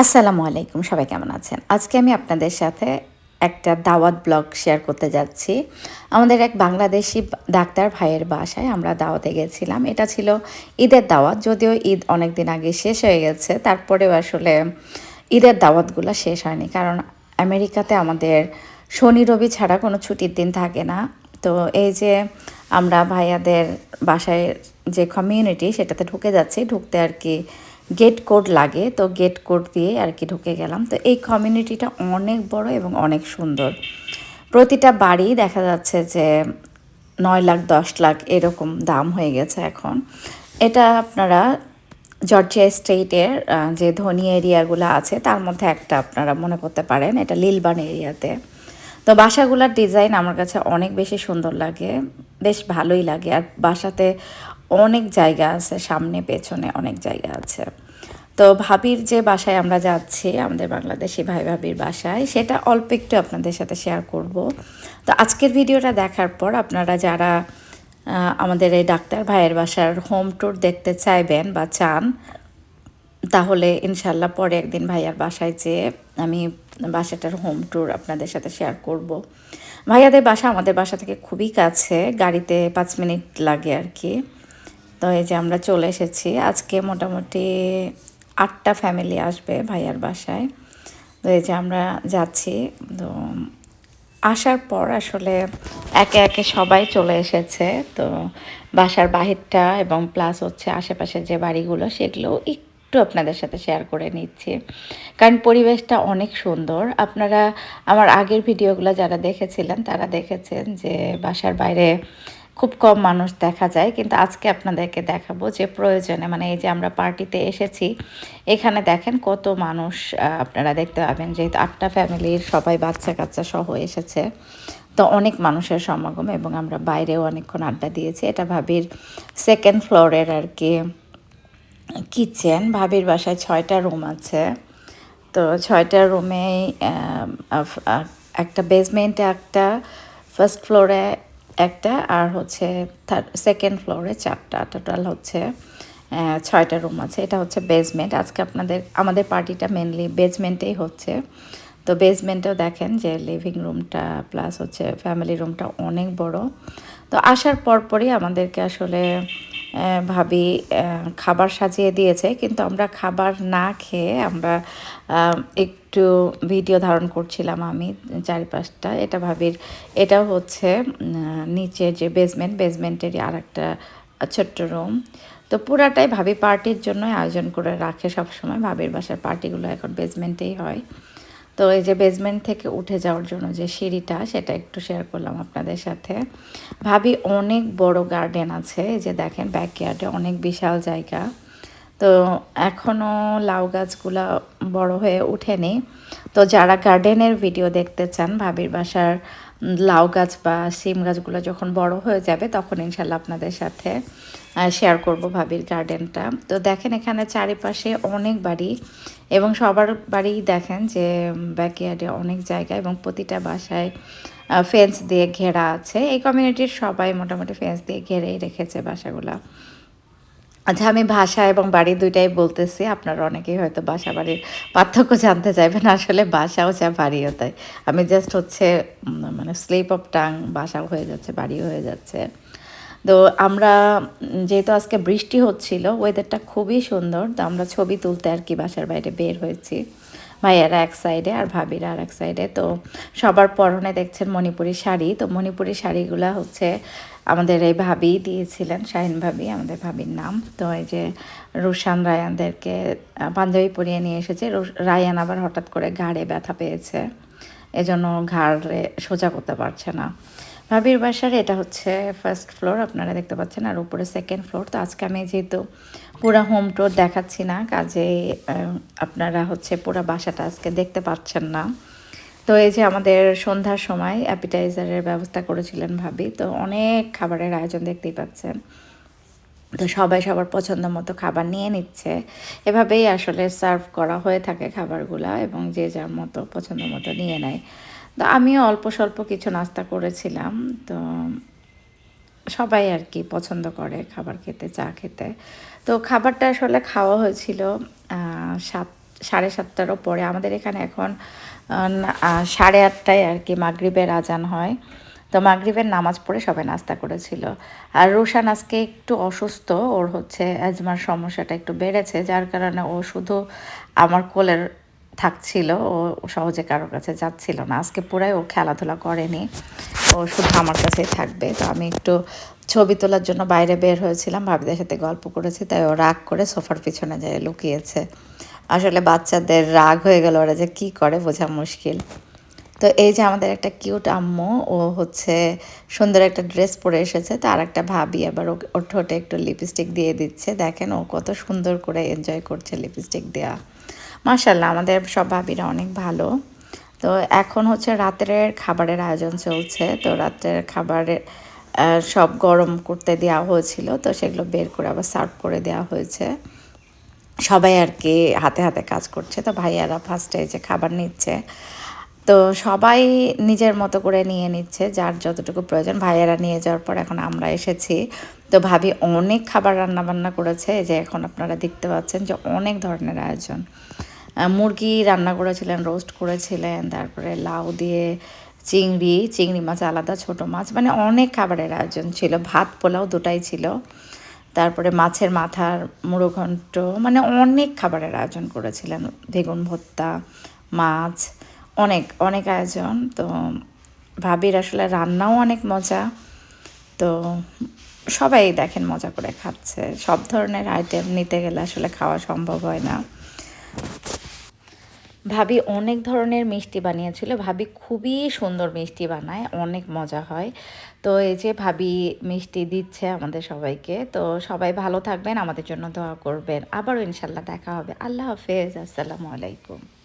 আসসালামু আলাইকুম, সবাই কেমন আছেন? আজকে আমি আপনাদের সাথে একটা দাওয়াত ব্লগ শেয়ার করতে যাচ্ছি। আমাদের এক বাংলাদেশি ডাক্তার ভাইয়ের বাসায় আমরা দাওয়াতে গেছিলাম। এটা ছিল ঈদের দাওয়াত, যদিও ঈদ অনেক দিন আগে শেষ হয়ে গেছে। তারপরেও আসলে ঈদের দাওয়াতগুলো শেষ হয়নি, কারণ আমেরিকাতে আমাদের শনি, রবি ছাড়া কোনো ছুটির দিন থাকে না। তো এই যে আমরা ভাইয়াদের বাসায় যে কমিউনিটি সেটাতে ঢুকে যাচ্ছি। ঢুকতে আর কি গেট কোড লাগে, তো গেট কোড দিয়ে আর কি ঢুকে গেলাম। তো এই কমিউনিটিটা অনেক বড় এবং অনেক সুন্দর। প্রতিটা বাড়ি দেখা যাচ্ছে যে নয় লাখ, দশ লাখ এরকম দাম হয়ে গেছে এখন। এটা আপনারা জর্জিয়া স্টেটের যে ধনী এরিয়াগুলো আছে, তার মধ্যে একটা আপনারা মনে করতে পারেন, এটা লিলবান এরিয়াতে। তো বাসাগুলোর ডিজাইন আমার কাছে অনেক বেশি সুন্দর লাগে, বেশ ভালোই লাগে। আর বাসাতে অনেক জায়গা আছে, সামনে, পেছনে অনেক জায়গা আছে। তো ভাবির যে বাসায় আমরা যাচ্ছি, আমাদের বাংলাদেশি ভাই ভাবির বাসায়, সেটা অল্প একটু আপনাদের সাথে শেয়ার করব। তো আজকের ভিডিওটা দেখার পর আপনারা যারা আমাদের এই ডাক্তার ভাইয়ের বাসার হোম ট্যুর দেখতে চাইবেন বা চান, তাহলে ইনশাল্লাহ পরে একদিন ভাইয়ার বাসায় যেয়ে আমি বাসাটার হোম ট্যুর আপনাদের সাথে শেয়ার করব। ভাইয়াদের বাসা আমাদের বাসা থেকে খুবই কাছে, গাড়িতে পাঁচ মিনিট লাগে আর কি। তো এই যে আমরা চলে এসেছি। আজকে মোটামুটি আটটা ফ্যামিলি আসবে ভাইয়ার বাসায়। তো এই যে আমরা যাচ্ছি। তো আসার পর আসলে একে একে সবাই চলে এসেছে। তো বাসার বাহিরটা এবং প্লাস হচ্ছে আশেপাশে যে বাড়িগুলো, সেগুলো একটু আপনাদের সাথে শেয়ার করে নিচ্ছি। কারণ পরিবেশটা অনেক সুন্দর। আপনারা আমার আগের ভিডিওগুলো যারা দেখেছিলেন, তারা দেখেছেন যে বাসার বাইরে খুব কম মানুষ দেখা যায়, কিন্তু আজকে আপনাদেরকে দেখাবো যে প্রয়োজনে মানে এই যে আমরা পার্টিতে এসেছি, এখানে দেখেন কত মানুষ আপনারা দেখতে পাবেন যেহেতু আটটা ফ্যামিলির সবাই বাচ্চা কাচ্চা সহ এসেছে। তো অনেক মানুষের সমাগম এবং আমরা বাইরেও অনেকক্ষণ আড্ডা দিয়েছি। এটা ভাবির সেকেন্ড ফ্লোরের আর কি কিচেন ভাবির বাসায় ছয়টা রুম আছে। তো ছয়টা রুমে একটা বেসমেন্টে একটা ফার্স্ট ফ্লোরে একটা, আর হচ্ছে থার্ড সেকেন্ড ফ্লোরে চারটা। টোটাল হচ্ছে ছয়টা রুম আছে। এটা হচ্ছে বেসমেন্ট আজকে আপনাদের, আমাদের পার্টিটা মেনলি বেসমেন্টেই হচ্ছে। তো বেসমেন্টেও দেখেন যে লিভিং রুমটা প্লাস হচ্ছে ফ্যামিলি রুমটা অনেক বড়। তো আসার পরপরই আমাদেরকে আসলে ভাবি খাবার সাজিয়ে দিয়েছে। কিন্তু আমরা খাবার না খেয়ে আমরা একটু ভিডিও ধারণ করছিলাম আমি চারিপাশটা, এটা ভাবির এটাও হচ্ছে নিচে যে বেসমেন্ট বেসমেন্টেরই আর একটা ছোট্ট রুম তো পুরাটাই ভাবি পার্টির জন্য আয়োজন করে রাখে সবসময়, ভাবির বাসার পার্টিগুলো এখন বেসমেন্টেই হয়। তো এই যে বেসমেন্ট থেকে উঠে যাওয়ার জন্য যে সিঁড়িটা, সেটা একটু শেয়ার করলাম আপনাদের সাথে। ভাবি অনেক বড় গার্ডেন আছে, এই যে দেখেন ব্যাকয়ার্ডে অনেক বিশাল জায়গা। তো এখনও লাউ গাছগুলো বড় হয়ে ওঠেনি। তো যারা গার্ডেনের ভিডিও দেখতে চান, ভাবির বাসার লাউ গাছ বা সিম গাছগুলো যখন বড় হয়ে যাবে, তখন ইনশাল্লাহ আপনাদের সাথে শেয়ার করব ভাবির গার্ডেনটা তো দেখেন এখানে চারিপাশে অনেক বাড়ি এবং সবার বাড়ি দেখেন যে ব্যাকয়ার্ডে অনেক জায়গা এবং প্রতিটা বাসায় ফেন্স দিয়ে ঘেরা আছে। এই কমিউনিটির সবাই মোটামুটি ফেন্স দিয়ে ঘেরেই রেখেছে বাসাগুলা। আচ্ছা আমি ভাষা এবং বাড়ি দুইটাই বলতেছি। আপনারা অনেকেই হয়তো বাসা বাড়ির পার্থক্য জানতে চাইবেন। আসলে বাসাও যা বাড়িও তাই। আমি জাস্ট হচ্ছে মানে স্লিপ অফ টাং বাসাও হয়ে যাচ্ছে, বাড়িও হয়ে যাচ্ছে। তো আমরা যেহেতু আজকে বৃষ্টি হচ্ছিল ওয়েদারটা খুবই সুন্দর। তো আমরা ছবি তুলতে আর কি বাসার বাইরে বের হয়েছি। ভাইয়ারা এক সাইডে আর ভাবিরা আর এক সাইডে তো সবার পরনে দেখছেন মণিপুরি শাড়ি। তো মণিপুরি শাড়িগুলা হচ্ছে আমাদের এই ভাবি দিয়েছিলেন, শাহিন ভাবি, আমাদের ভাবির নাম। তো এই যে রুশান রায়ানদেরকে পাঞ্জাবি পরিয়ে নিয়ে এসেছে। রায়ান আবার হঠাৎ করে ঘাড়ে ব্যথা পেয়েছে। এজন্য ঘাড়ে সোজা করতে পারছে না। ভাবির বাসার, এটা হচ্ছে ফার্স্ট ফ্লোর আপনারা দেখতে পাচ্ছেন, আর উপরে সেকেন্ড ফ্লোর তো আজকে আমি যেহেতু পুরো হোম টুর দেখাচ্ছি না কাজে আপনারা হচ্ছে পুরো বাসাটা আজকে দেখতে পাচ্ছেন না। তো এই যে আমাদের সন্ধ্যার সময় অ্যাপিটাইজারের ব্যবস্থা করেছিলেন ভাবি, তো অনেক খাবারের আয়োজন দেখতেই পাচ্ছেন। তো সবাই সবার পছন্দ মতো খাবার নিয়ে নিচ্ছে। এভাবেই আসলে সার্ভ করা হয়ে থাকে খাবারগুলা এবং যে যার মতো পছন্দ মতো নিয়ে নেয়। তো আমিও অল্প স্বল্প কিছু নাস্তা করেছিলাম, তো সবাই আর কি পছন্দ করে খাবার খেতে, চা খেতে। তো খাবারটা আসলে খাওয়া হয়েছিল সাত, সাড়ে সাতটারও পরে আমাদের এখানে এখন সাড়ে আটটায় আর কি মাগরিবের আজান হয়। তো মাগরিবের নামাজ পড়ে সবাই নাস্তা করেছিল। আর রোশান আজকে একটু অসুস্থ, ওর হচ্ছে অ্যাজমার সমস্যাটা একটু বেড়েছে, যার কারণে ও শুধু আমার কোলের থাকছিল, ও সহজে কারোর কাছে যাচ্ছিল না। আজকে পুরাই ও খেলাধুলা করেনি, ও শুধু আমার কাছেই থাকবে। তো আমি একটু ছবি তোলার জন্য বাইরে বের হয়েছিলাম, ভাবিদের সাথে গল্প করেছি, তাই ও রাগ করে সোফার পিছনে যায় লুকিয়েছে। আসলে বাচ্চাদের রাগ হয়ে গেল, ওরা যে কি করে বোঝা মুশকিল। তো এই যে আমাদের একটা কিউট আম্মু, ও হচ্ছে সুন্দর একটা ড্রেস পরে এসেছে তার একটা ভাবি আবার ওর ঠোঁটে একটু লিপস্টিক দিয়ে দিচ্ছে। দেখেন ও কত সুন্দর করে এনজয় করছে লিপস্টিক দেওয়া মাশাল্লাহ আমাদের সব ভাবিরা অনেক ভালো। তো এখন হচ্ছে রাতের খাবারের আয়োজন চলছে, তো রাতের খাবারের সব গরম করতে দেওয়া হয়েছিল, তো সেগুলো বের করে আবার সার্ভ করে দেওয়া হয়েছে। সবাই আর কি হাতে হাতে কাজ করছে। তো ভাইয়ারা ফার্স্টে যে খাবার নিচ্ছে। তো সবাই নিজের মতো করে নিয়ে নিচ্ছে, যার যতটুকু প্রয়োজন। ভাইয়ারা নিয়ে যাওয়ার পর এখন আমরা এসেছি। তো ভাবি অনেক খাবার রান্না বান্না করেছে যে এখন আপনারা দেখতে পাচ্ছেন যে অনেক ধরনের আয়োজন। মুরগি রান্না করেছিলেন রোস্ট করেছিলেন, তারপরে লাউ দিয়ে চিংড়ি চিংড়ি মাছ আলাদা, ছোট মাছ। মানে অনেক খাবারের আয়োজন ছিল। ভাত, পোলাও দুটাই ছিল। তারপরে মাছের মাথার মুড়োঘণ্ট মানে অনেক খাবারের আয়োজন করেছিলেন। বেগুন ভর্তা মাছ, অনেক অনেক আয়োজন। তো ভাবির আসলে রান্নাও অনেক মজা। তো সবাই দেখেন মজা করে খাচ্ছে। সব ধরনের আইটেম নিতে গেলে আসলে খাওয়া সম্ভব হয় না। ভাবি অনেক ধরনের মিষ্টি বানিয়েছিল। ভাবি খুবই সুন্দর মিষ্টি বানায়, অনেক মজা হয়। তো এই যে ভাবি মিষ্টি দিচ্ছে আমাদের সবাইকে, তো সবাই ভালো থাকবেন, আমাদের জন্য দোয়া করবেন। আবারও ইনশাল্লাহ দেখা হবে। আল্লাহ হাফেজ, আসসালামু আলাইকুম।